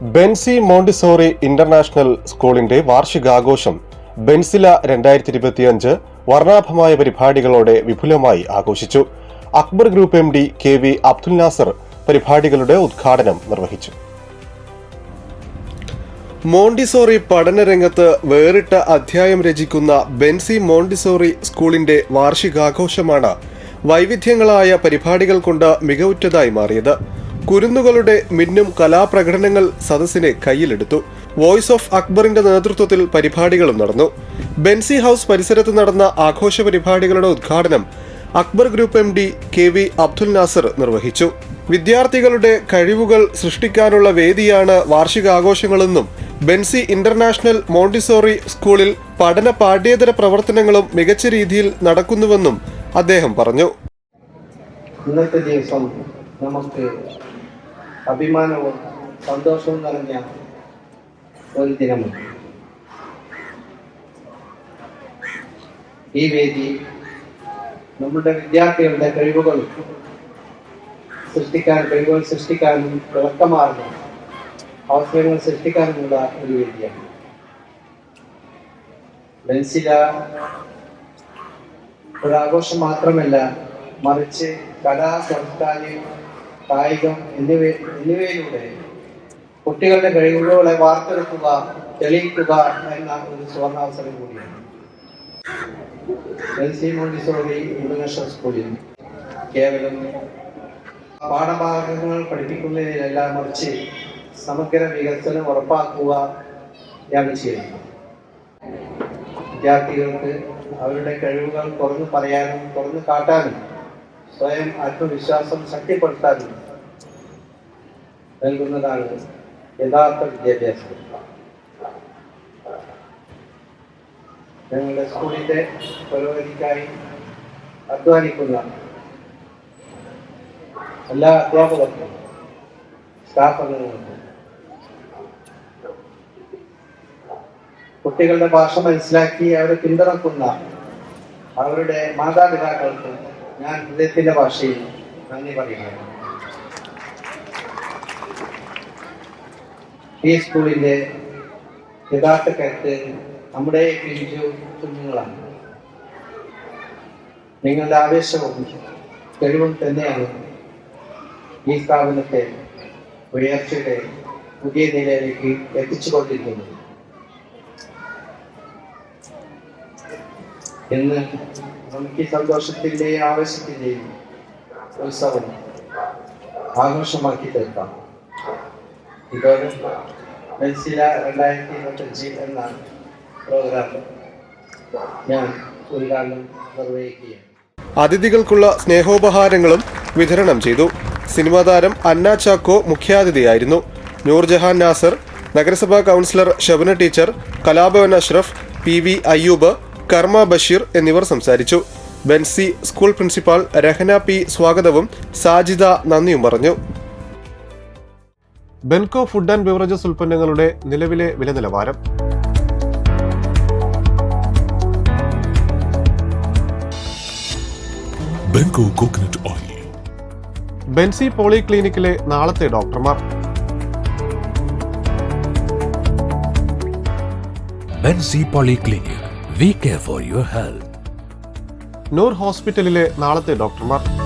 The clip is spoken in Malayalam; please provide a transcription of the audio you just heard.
ബെൻസി മോണ്ടിസോറി ഇന്റർനാഷണൽ സ്കൂളിന്റെ വാർഷികാഘോഷം ബെൻസില രണ്ടായിരത്തി ഇരുപത്തിയഞ്ച് വർണാഭമായ പരിപാടികളോടെ വിപുലമായി ആഘോഷിച്ചു. Akbar group M D K V Abdul Nasar പരിപാടികളുടെ ഉദ്ഘാടനം നിർവഹിച്ചു. മോണ്ടിസോറി പഠനരംഗത്ത് വേറിട്ട അധ്യായം രചിക്കുന്ന ബെൻസി മോണ്ടിസോറി സ്കൂളിന്റെ വാർഷികാഘോഷമാണ് വൈവിധ്യങ്ങളായ പരിപാടികൾ കൊണ്ട് മികവുറ്റതായി മാറിയത്. കുരുന്നുകളുടെ മിന്നും കലാപ്രകടനങ്ങൾ സദസ്സിനെ കയ്യിലെടുത്തു. വോയിസ് ഓഫ് അക്ബറിന്റെ നേതൃത്വത്തിൽ പരിപാടികളും നടന്നു. ബെൻസി ഹൗസ് പരിസരത്ത് നടന്ന ആഘോഷ പരിപാടികളുടെ ഉദ്ഘാടനം Akbar group M D K V Abdul Nasar നിർവഹിച്ചു. വിദ്യാർത്ഥികളുടെ കഴിവുകൾ സൃഷ്ടിക്കാനുള്ള വേദിയാണ് വാർഷികാഘോഷങ്ങളെന്നും ബെൻസി ഇന്റർനാഷണൽ മോണ്ടിസോറി സ്കൂളിൽ പഠന പാഠ്യേതര പ്രവർത്തനങ്ങളും മികച്ച രീതിയിൽ നടക്കുന്നുവെന്നും അദ്ദേഹം പറഞ്ഞു. നമുക്ക് അഭിമാനവും സന്തോഷവും നിറഞ്ഞ ഒരു ദിനമുണ്ട്. ഈ വേദി നമ്മുടെ വിദ്യാർത്ഥികളുടെ കഴിവുകൾ സൃഷ്ടിക്കാൻ കഴിവുകൾ സൃഷ്ടിക്കാനും വിളക്കമാർന്ന അവസരങ്ങൾ സൃഷ്ടിക്കാനുമുള്ള ഒരു വേദിയാണ്. ബെൻസില ഒരാഘോഷം മാത്രമല്ല മറിച്ച് കലാ സംസ്കാരം കായികം എന്നിവ എന്നിവയിലൂടെ കുട്ടികളുടെ കഴിവുകളെ വാർത്തെടുക്കുക തെളിയിക്കുക എന്ന ഒരു സുവർണാവസരം കൂടിയാണ്. ഇന്റർനാഷണൽ സ്കൂളിൽ കേവലം പാഠഭാഗങ്ങൾ പഠിപ്പിക്കുന്നതിനല്ല മറിച്ച് സമഗ്ര വികസനം ഉറപ്പാക്കുക ഞാൻ ചെയ്യുന്നു വിദ്യാർത്ഥികൾക്ക് അവരുടെ കഴിവുകൾ തുറന്നു പറയാനും തുറന്നു കാട്ടാനും സ്വയം ആത്മവിശ്വാസം ശക്തിപ്പെടുത്താനും നൽകുന്നതാണ് യഥാർത്ഥ വിദ്യാഭ്യാസം ഞങ്ങളുടെ സ്കൂളിന്റെ പുരോഗതിക്കായി അധ്വാനിക്കുന്ന എല്ലാ അധ്യാപകർക്കും സ്റ്റാഫ് അംഗങ്ങൾക്കും കുട്ടികളുടെ ഭാഷ മനസ്സിലാക്കി അവരെ പിന്തുണക്കുന്ന അവരുടെ മാതാപിതാക്കൾക്ക് ഞാൻ ഹൃദയത്തിന്റെ ഭാഷയിൽ നന്ദി പറയുന്നു. ഈ സ്കൂളിന്റെ യഥാർത്ഥ കരുത്ത് നമ്മുടെ പിഞ്ചു കുഞ്ഞുങ്ങളാണ്. നിങ്ങളുടെ ആവേശവും കഴിവും തന്നെയാണ് ഈ സ്ഥാപനത്തെ ഉയർച്ചയുടെ പുതിയ നിലയിലേക്ക് എത്തിച്ചുകൊണ്ടിരിക്കുന്നത്. ഇന്ന് നമുക്ക് സന്തോഷത്തിന്റെയും ആവേശത്തിന്റെയും ഉത്സവം ആഘോഷമാക്കി തീർക്കാം ഇതോടെ മെൻസില രണ്ടായിരത്തി ഇരുപത്തഞ്ച് എന്ന പ്രോഗ്രാം ഞാൻ ഉദ്ഘാടനം നിർവഹിക്കുകയാണ്. അതിഥികൾക്കുള്ള സ്നേഹോപഹാരങ്ങളും വിതരണം ചെയ്തു സിനിമാ താരം അന്ന ചാക്കോ മുഖ്യാതിഥിയായിരുന്നു. നൂർജഹാൻ നാസർ നഗരസഭാ councillor Shabana teacher Kalabhavan Ashraf P V Ayyub കർമ്മ ബഷീർ എന്നിവർ സംസാരിച്ചു. Benzi school principal Rahana P സ്വാഗതവും സാജിദ നന്ദിയും പറഞ്ഞു. ബെൻകോ ഫുഡ് ആൻഡ് ബിവറേജസ് ഉൽപ്പന്നങ്ങളുടെ നിലവിലെ വില നിലവാരം Benco coconut oil. Benzy poly ക്ലിനിക്കിലെ നാളത്തെ ഡോക്ടർമാർ. Benzi Polyclinic. We care for your health. Noor ഹോസ്പിറ്റലിലെ നാളത്തെ ഡോക്ടർമാർ.